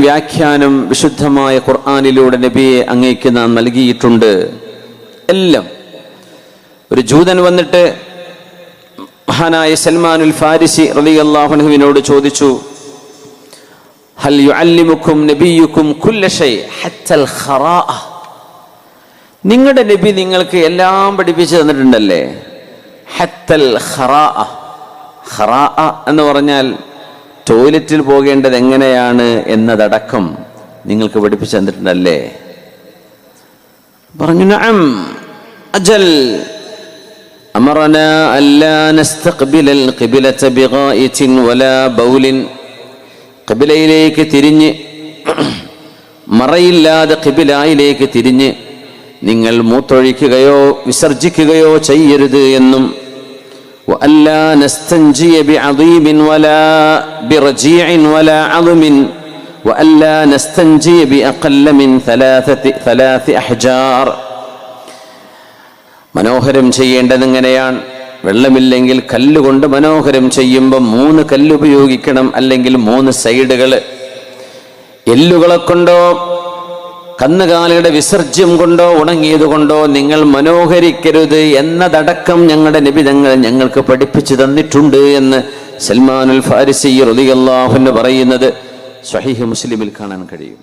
വ്യാഖ്യാനം വിശുദ്ധമായ ഖുർആാനിലൂടെ നബിയെ അങ്ങേക്ക് നാം നൽകിയിട്ടുണ്ട്. എല്ലാം. ഒരു ജൂതൻ വന്നിട്ട് മഹാനായ സൽമാനുൽ ഫാരിസി റലി അള്ളാഹുനുവിനോട് ചോദിച്ചു ഹൽ നബിയുക്കും ഹത്തൽ നിങ്ങളുടെ നബി നിങ്ങൾക്ക് എല്ലാം പഠിപ്പിച്ചു തന്നിട്ടുണ്ടല്ലേ? ഹത്തൽ ഖറാഅ. ഖറാഅ എന്ന് പറഞ്ഞാൽ ടോയ്ലറ്റിൽ പോകേണ്ടത് എങ്ങനെയാണ് എന്നതടക്കം നിങ്ങൾക്ക് പഠിപ്പിച്ചു തന്നിട്ടുണ്ടല്ലേ? പറഞ്ഞു നഅം അജൽ. أمرنا തിരിഞ്ഞ് മറയില്ലാതെ ഖിബിലായിലേക്ക് തിരിഞ്ഞ് നിങ്ങൾ മൂത്തൊഴിക്കുകയോ വിസർജിക്കുകയോ ചെയ്യരുത് എന്നും وألا نستنجي بعظيم ولا برجيع ولا عظم وألا نستنجي بأقل من ثلاثة ثلاث أحجار മനോഹരം ചെയ്യേണ്ടത് എങ്ങനെയാണ് വെള്ളമില്ലെങ്കിൽ കല്ലുകൊണ്ട് മനോഹരം ചെയ്യുമ്പോൾ മൂന്ന് കല്ല് ഉപയോഗിക്കണം അല്ലെങ്കിൽ മൂന്ന് സൈഡുകൾ എല്ലുകളെ കൊണ്ടോ കന്നുകാലിയുടെ വിസർജ്യം കൊണ്ടോ ഉണങ്ങിയത് കൊണ്ടോ നിങ്ങൾ മനോഹരിക്കരുത് എന്നതടക്കം ഞങ്ങളുടെ നിബിധങ്ങൾ ഞങ്ങൾക്ക് പഠിപ്പിച്ചു തന്നിട്ടുണ്ട് എന്ന് സൽമാനുൽ ഫാരിസി റളിയല്ലാഹു അൻഹു പറയുന്നത് സ്വഹീഹ് മുസ്ലിമിൽ കാണാൻ കഴിയും.